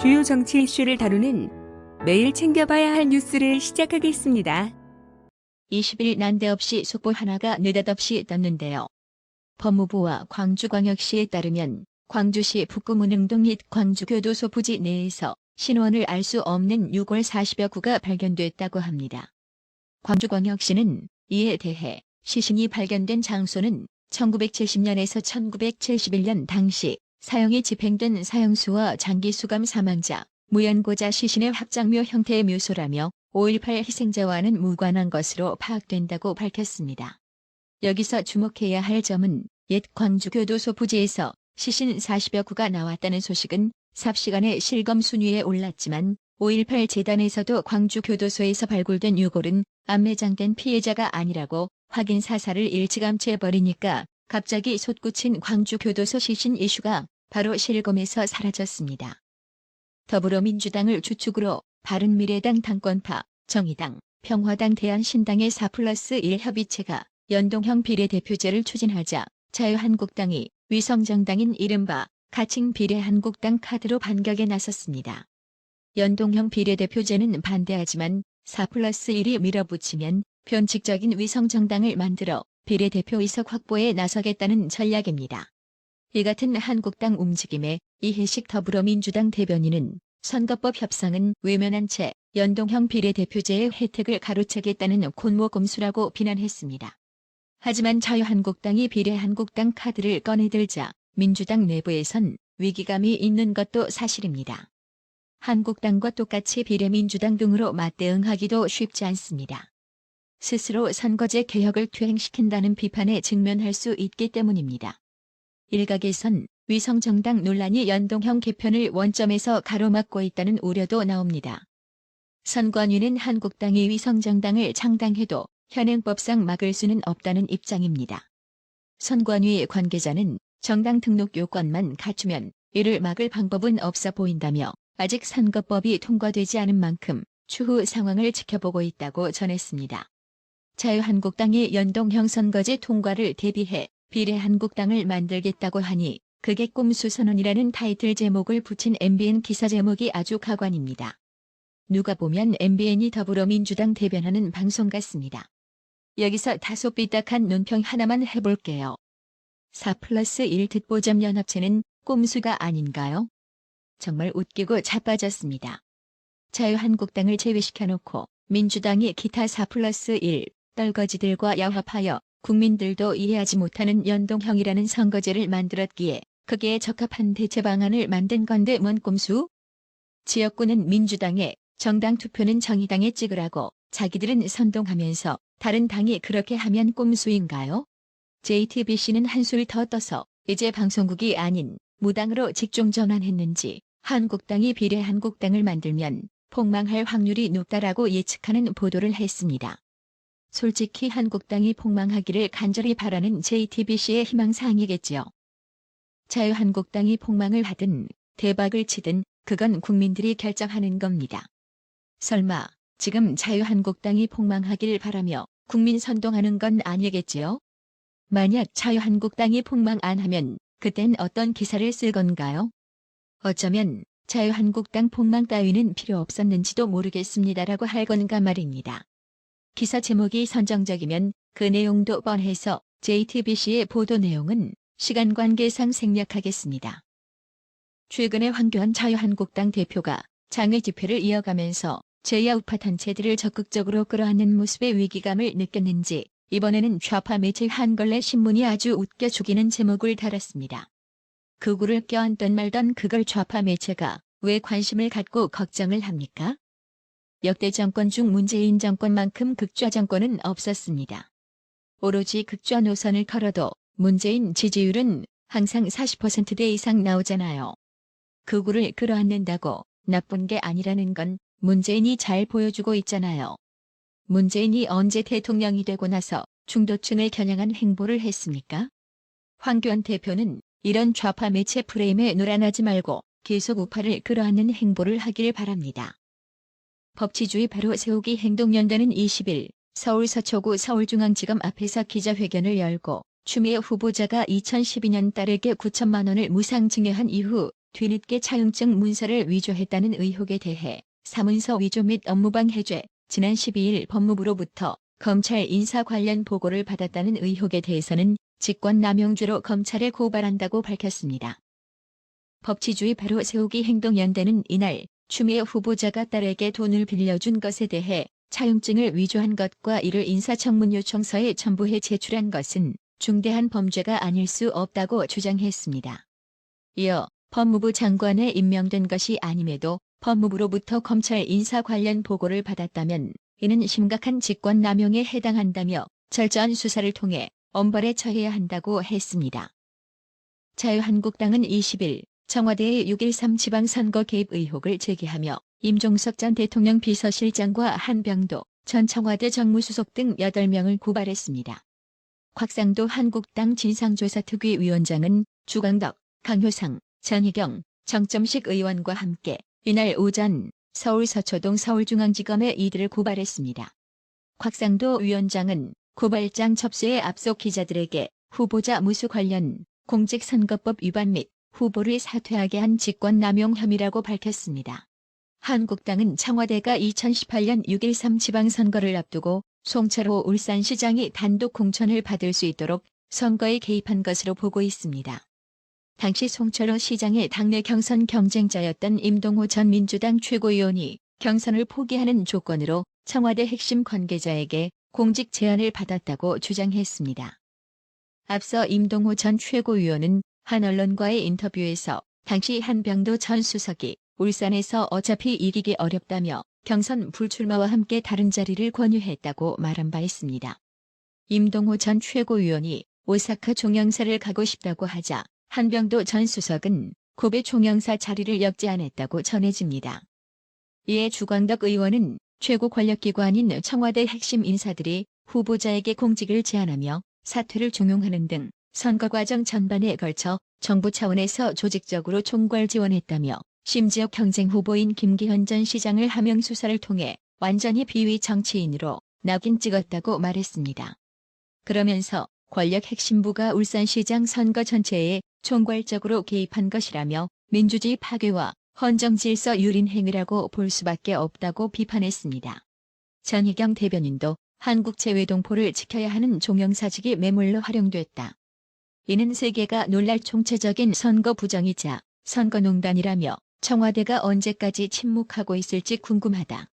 주요 정치 이슈를 다루는 매일 챙겨봐야 할 뉴스를 시작하겠습니다. 20일 난데없이 속보 하나가 느닷없이 떴는데요. 법무부와 광주광역시에 따르면 광주시 북구문흥동 및 광주교도소 부지 내에서 신원을 알 수 없는 6월 40여 구가 발견됐다고 합니다. 광주광역시는 이에 대해 시신이 발견된 장소는 1970년에서 1971년 당시 사형이 집행된 사형수와 장기수감 사망자, 무연고자 시신의 합장묘 형태의 묘소라며 5.18 희생자와는 무관한 것으로 파악된다고 밝혔습니다. 여기서 주목해야 할 점은 옛 광주교도소 부지에서 시신 40여 구가 나왔다는 소식은 삽시간에 실검 순위에 올랐지만 5.18 재단에서도 광주교도소에서 발굴된 유골은 안매장된 피해자가 아니라고 확인 사살을 일찌감치 해버리니까 갑자기 솟구친 광주교도소 시신 이슈가 바로 실검에서 사라졌습니다. 더불어민주당을 주축으로 바른미래당 당권파, 정의당, 평화당 대한신당의 4 플러스 1 협의체가 연동형 비례대표제를 추진하자 자유한국당이 위성정당인 이른바 가칭 비례한국당 카드로 반격에 나섰습니다. 연동형 비례대표제는 반대하지만 4 플러스 1이 밀어붙이면 변칙적인 위성정당을 만들어 비례대표 의석 확보에 나서겠다는 전략입니다. 이 같은 한국당 움직임에 이해식 더불어민주당 대변인은 선거법 협상은 외면한 채 연동형 비례대표제의 혜택을 가로채겠다는 곤모곰수라고 비난했습니다. 하지만 자유한국당이 비례한국당 카드를 꺼내들자 민주당 내부에선 위기감이 있는 것도 사실입니다. 한국당과 똑같이 비례민주당 등으로 맞대응하기도 쉽지 않습니다. 스스로 선거제 개혁을 투행시킨다는 비판에 직면할 수 있기 때문입니다. 일각에선 위성정당 논란이 연동형 개편을 원점에서 가로막고 있다는 우려도 나옵니다. 선관위는 한국당이 위성정당을 창당해도 현행법상 막을 수는 없다는 입장입니다. 선관위 관계자는 정당 등록 요건만 갖추면 이를 막을 방법은 없어 보인다며 아직 선거법이 통과되지 않은 만큼 추후 상황을 지켜보고 있다고 전했습니다. 자유한국당이 연동형 선거제 통과를 대비해 비례한국당을 만들겠다고 하니 그게 꿈수선언이라는 타이틀 제목을 붙인 MBN 기사 제목이 아주 가관입니다. 누가 보면 MBN이 더불어민주당 대변하는 방송 같습니다. 여기서 다소 삐딱한 논평 하나만 해볼게요. 4 플러스 1 듣보잡 연합체는 꼼수가 아닌가요? 정말 웃기고 자빠졌습니다. 자유한국당을 제외시켜놓고 민주당이 기타 4 플러스 1 떨거지들과 야합하여 국민들도 이해하지 못하는 연동형이라는 선거제를 만들었기에 그게 적합한 대체 방안을 만든 건데 뭔 꼼수? 지역구는 민주당에 정당 투표는 정의당에 찍으라고 자기들은 선동하면서 다른 당이 그렇게 하면 꼼수인가요? JTBC는 한술 더 떠서 이제 방송국이 아닌 무당으로 직종 전환했는지 한국당이 비례한국당을 만들면 폭망할 확률이 높다라고 예측하는 보도를 했습니다. 솔직히 한국당이 폭망하기를 간절히 바라는 JTBC의 희망사항이겠지요. 자유한국당이 폭망을 하든 대박을 치든 그건 국민들이 결정하는 겁니다. 설마 지금 자유한국당이 폭망하길 바라며 국민 선동하는 건 아니겠지요? 만약 자유한국당이 폭망 안 하면 그땐 어떤 기사를 쓸 건가요? 어쩌면 자유한국당 폭망 따위는 필요 없었는지도 모르겠습니다라고 할 건가 말입니다. 기사 제목이 선정적이면 그 내용도 뻔해서 JTBC의 보도 내용은 시간 관계상 생략하겠습니다. 최근에 황교안 자유한국당 대표가 장외 집회를 이어가면서 제2야 우파 단체들을 적극적으로 끌어안는 모습에 위기감을 느꼈는지 이번에는 좌파 매체 한걸레 신문이 아주 웃겨 죽이는 제목을 달았습니다. 극우를 껴안던 말던 그걸 좌파 매체가 왜 관심을 갖고 걱정을 합니까? 역대 정권 중 문재인 정권만큼 극좌 정권은 없었습니다. 오로지 극좌 노선을 걸어도 문재인 지지율은 항상 40%대 이상 나오잖아요. 극우를 끌어안는다고 나쁜 게 아니라는 건 문재인이 잘 보여주고 있잖아요. 문재인이 언제 대통령이 되고 나서 중도층을 겨냥한 행보를 했습니까? 황교안 대표는 이런 좌파 매체 프레임에 놀아나지 말고 계속 우파를 끌어안는 행보를 하길 바랍니다. 법치주의 바로 세우기 행동연대는 20일 서울 서초구 서울중앙지검 앞에서 기자회견을 열고 추미애 후보자가 2012년 딸에게 9천만 원을 무상증여한 이후 뒤늦게 차용증 문서를 위조했다는 의혹에 대해 사문서 위조 및 업무방 해죄, 지난 12일 법무부로부터 검찰 인사 관련 보고를 받았다는 의혹에 대해서는 직권남용죄로 검찰에 고발한다고 밝혔습니다. 법치주의 바로 세우기 행동연대는 이날 추미애 후보자가 딸에게 돈을 빌려준 것에 대해 차용증을 위조한 것과 이를 인사청문 요청서에 첨부해 제출한 것은 중대한 범죄가 아닐 수 없다고 주장했습니다. 이어 법무부 장관에 임명된 것이 아님에도 법무부로부터 검찰 인사 관련 보고를 받았다면 이는 심각한 직권남용에 해당한다며 철저한 수사를 통해 엄벌에 처해야 한다고 했습니다. 자유한국당은 20일 청와대의 6.13 지방선거 개입 의혹을 제기하며 임종석 전 대통령 비서실장과 한병도 전 청와대 정무수석 등 8명을 고발했습니다. 곽상도 한국당 진상조사특위 위원장은 주광덕, 강효상, 전희경, 정점식 의원과 함께 이날 오전 서울 서초동 서울중앙지검에 이들을 고발했습니다. 곽상도 위원장은 고발장 접수에 앞서 기자들에게 후보자 무수 관련 공직선거법 위반 및 후보를 사퇴하게 한 직권남용 혐의라고 밝혔습니다. 한국당은 청와대가 2018년 6.13 지방선거를 앞두고 송철호 울산시장이 단독 공천을 받을 수 있도록 선거에 개입한 것으로 보고 있습니다. 당시 송철호 시장의 당내 경선 경쟁자였던 임동호 전 민주당 최고위원이 경선을 포기하는 조건으로 청와대 핵심 관계자에게 공직 제안을 받았다고 주장했습니다. 앞서 임동호 전 최고위원은 한 언론과의 인터뷰에서 당시 한병도 전 수석이 울산에서 어차피 이기기 어렵다며 경선 불출마와 함께 다른 자리를 권유했다고 말한 바 있습니다. 임동호 전 최고위원이 오사카 종영사를 가고 싶다고 하자 한병도 전 수석은 고베 종영사 자리를 역제안했다고 전해집니다. 이에 주광덕 의원은 최고 권력기관인 청와대 핵심 인사들이 후보자에게 공직을 제안하며 사퇴를 종용하는 등 선거 과정 전반에 걸쳐 정부 차원에서 조직적으로 총괄 지원했다며 심지어 경쟁 후보인 김기현 전 시장을 하명 수사를 통해 완전히 비위 정치인으로 낙인 찍었다고 말했습니다. 그러면서 권력 핵심부가 울산시장 선거 전체에 총괄적으로 개입한 것이라며 민주주의 파괴와 헌정 질서 유린 행위라고 볼 수밖에 없다고 비판했습니다. 전희경 대변인도 한국체외 동포를 지켜야 하는 종영사직이 매몰로 활용됐다. 이는 세계가 놀랄 총체적인 선거 부정이자 선거농단이라며 청와대가 언제까지 침묵하고 있을지 궁금하다.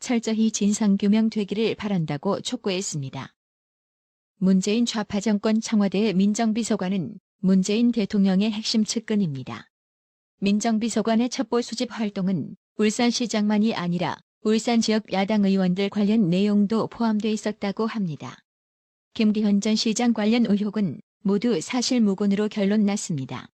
철저히 진상규명되기를 바란다고 촉구했습니다. 문재인 좌파 정권 청와대의 민정비서관은 문재인 대통령의 핵심 측근입니다. 민정비서관의 첩보 수집 활동은 울산시장만이 아니라 울산 지역 야당 의원들 관련 내용도 포함돼 있었다고 합니다. 김기현 전 시장 관련 의혹은 모두 사실무근으로 결론 났습니다.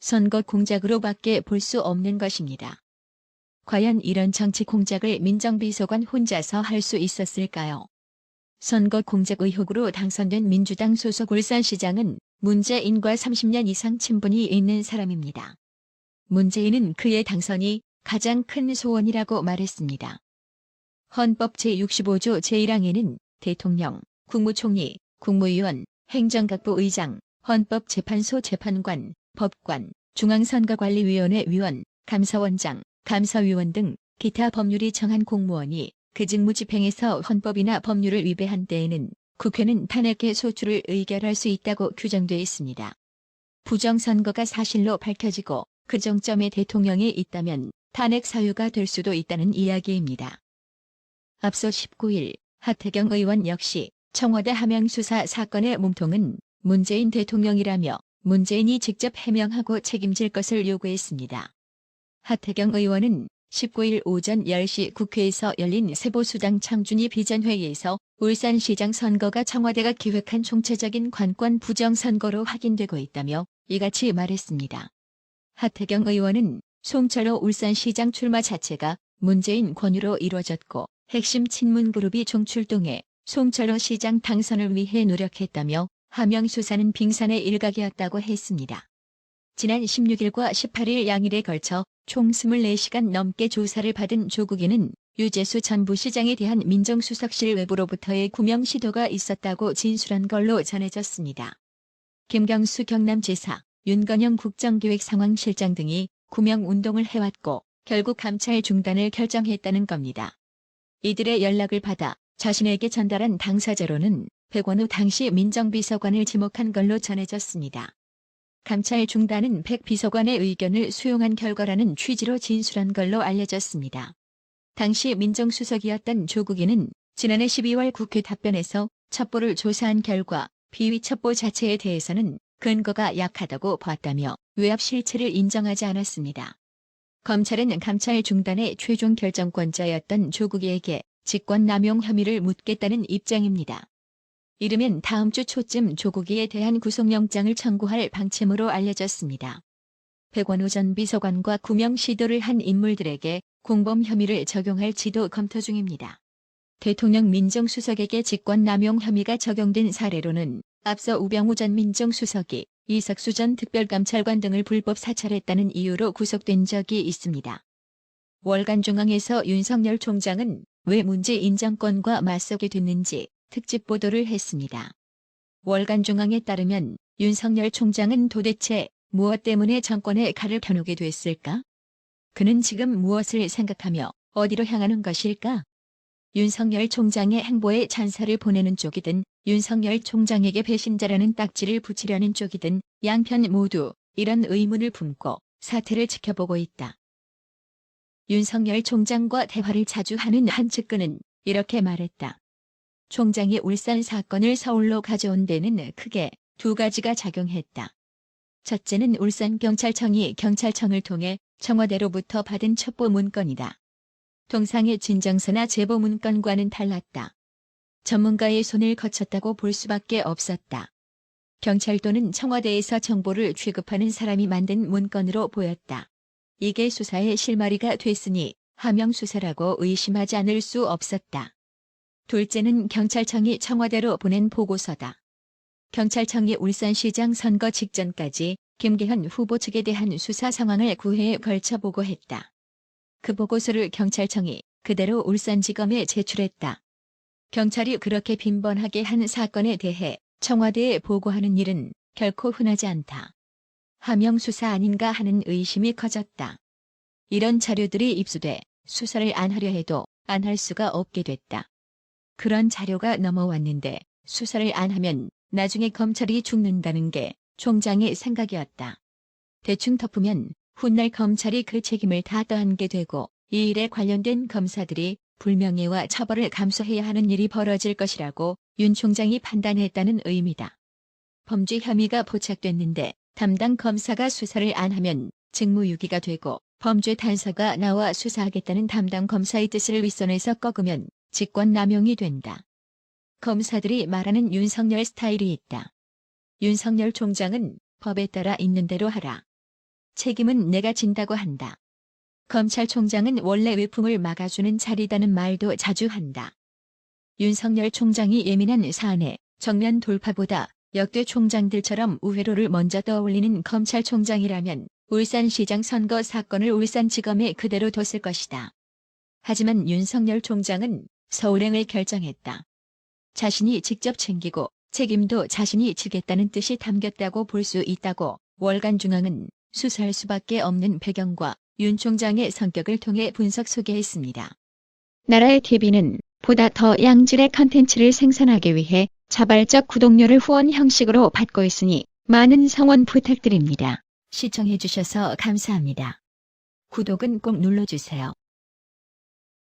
선거 공작으로밖에 볼 수 없는 것입니다. 과연 이런 정치 공작을 민정비서관 혼자서 할 수 있었을까요? 선거 공작 의혹으로 당선된 민주당 소속 울산시장은 문재인과 30년 이상 친분이 있는 사람입니다. 문재인은 그의 당선이 가장 큰 소원이라고 말했습니다. 헌법 제65조 제1항에는 대통령, 국무총리, 국무위원, 행정각부 의장, 헌법재판소 재판관, 법관, 중앙선거관리위원회 위원, 감사원장, 감사위원 등 기타 법률이 정한 공무원이 그 직무 집행에서 헌법이나 법률을 위배한 때에는 국회는 탄핵의 소추를 의결할 수 있다고 규정돼 있습니다. 부정선거가 사실로 밝혀지고 그 정점에 대통령이 있다면 탄핵 사유가 될 수도 있다는 이야기입니다. 앞서 19일 하태경 의원 역시 청와대 하명수사 사건의 몸통은 문재인 대통령이라며 문재인이 직접 해명하고 책임질 것을 요구했습니다. 하태경 의원은 19일 오전 10시 국회에서 열린 세보수당 창준이 비전회의에서 울산시장 선거가 청와대가 기획한 총체적인 관권 부정선거로 확인되고 있다며 이같이 말했습니다. 하태경 의원은 송철호 울산시장 출마 자체가 문재인 권유로 이루어졌고 핵심 친문 그룹이 총출동해 송철호 시장 당선을 위해 노력했다며 하명 수사는 빙산의 일각이었다고 했습니다. 지난 16일과 18일 양일에 걸쳐 총 24시간 넘게 조사를 받은 조국에는 유재수 전 부시장에 대한 민정수석실 외부로부터의 구명 시도가 있었다고 진술한 걸로 전해졌습니다. 김경수 경남지사, 윤건영 국정기획상황실장 등이 구명 운동을 해왔고 결국 감찰 중단을 결정했다는 겁니다. 이들의 연락을 받아 자신에게 전달한 당사자로는 백원우 당시 민정비서관을 지목한 걸로 전해졌습니다. 감찰 중단은 백 비서관의 의견을 수용한 결과라는 취지로 진술한 걸로 알려졌습니다. 당시 민정수석이었던 조국이는 지난해 12월 국회 답변에서 첩보를 조사한 결과 비위 첩보 자체에 대해서는 근거가 약하다고 봤다며 외압 실체를 인정하지 않았습니다. 검찰은 감찰 중단의 최종 결정권자였던 조국이에게 직권남용 혐의를 묻겠다는 입장입니다. 이르면 다음 주 초쯤 조국이에 대한 구속영장을 청구할 방침으로 알려졌습니다. 백원우 전 비서관과 구명 시도를 한 인물들에게 공범 혐의를 적용할 지도 검토 중입니다. 대통령 민정수석에게 직권남용 혐의가 적용된 사례로는 앞서 우병우 전 민정수석이 이석수 전 특별감찰관 등을 불법 사찰했다는 이유로 구속된 적이 있습니다. 월간 중앙에서 윤석열 총장은 왜 문제 인정권과 맞서게 됐는지 특집 보도를 했습니다. 월간 중앙에 따르면 윤석열 총장은 도대체 무엇 때문에 정권에 칼을 펴놓게 됐을까? 그는 지금 무엇을 생각하며 어디로 향하는 것일까? 윤석열 총장의 행보에 찬사를 보내는 쪽이든 윤석열 총장에게 배신자라는 딱지를 붙이려는 쪽이든 양편 모두 이런 의문을 품고 사태를 지켜보고 있다. 윤석열 총장과 대화를 자주 하는 한 측근은 이렇게 말했다. 총장이 울산 사건을 서울로 가져온 데는 크게 두 가지가 작용했다. 첫째는 울산경찰청이 경찰청을 통해 청와대로부터 받은 첩보 문건이다. 통상의 진정서나 제보 문건과는 달랐다. 전문가의 손을 거쳤다고 볼 수밖에 없었다. 경찰도는 청와대에서 정보를 취급하는 사람이 만든 문건으로 보였다. 이게 수사의 실마리가 됐으니 하명 수사라고 의심하지 않을 수 없었다. 둘째는 경찰청이 청와대로 보낸 보고서다. 경찰청이 울산시장 선거 직전까지 김계현 후보 측에 대한 수사 상황을 9회에 걸쳐 보고했다. 그 보고서를 경찰청이 그대로 울산지검에 제출했다. 경찰이 그렇게 빈번하게 한 사건에 대해 청와대에 보고하는 일은 결코 흔하지 않다. 하명 수사 아닌가 하는 의심이 커졌다. 이런 자료들이 입수돼 수사를 안 하려 해도 안 할 수가 없게 됐다. 그런 자료가 넘어왔는데 수사를 안 하면 나중에 검찰이 죽는다는 게 총장의 생각이었다. 대충 덮으면 훗날 검찰이 그 책임을 다 떠안게 되고 이 일에 관련된 검사들이 불명예와 처벌을 감수해야 하는 일이 벌어질 것이라고 윤 총장이 판단했다는 의미다. 범죄 혐의가 포착됐는데 담당 검사가 수사를 안 하면 직무유기가 되고 범죄 단서가 나와 수사하겠다는 담당 검사의 뜻을 윗선에서 꺾으면 직권남용이 된다. 검사들이 말하는 윤석열 스타일이 있다. 윤석열 총장은 법에 따라 있는 대로 하라. 책임은 내가 진다고 한다. 검찰총장은 원래 외풍을 막아주는 자리다는 말도 자주 한다. 윤석열 총장이 예민한 사안에 정면 돌파보다 역대 총장들처럼 우회로를 먼저 떠올리는 검찰총장이라면 울산시장 선거 사건을 울산지검에 그대로 뒀을 것이다. 하지만 윤석열 총장은 서울행을 결정했다. 자신이 직접 챙기고 책임도 자신이 지겠다는 뜻이 담겼다고 볼 수 있다고 월간 중앙은 수사할 수밖에 없는 배경과 윤 총장의 성격을 통해 분석 소개했습니다. 나라의 TV는 보다 더 양질의 컨텐츠를 생산하기 위해 자발적 구독료를 후원 형식으로 받고 있으니 많은 성원 부탁드립니다. 시청해주셔서 감사합니다. 구독은 꼭 눌러주세요.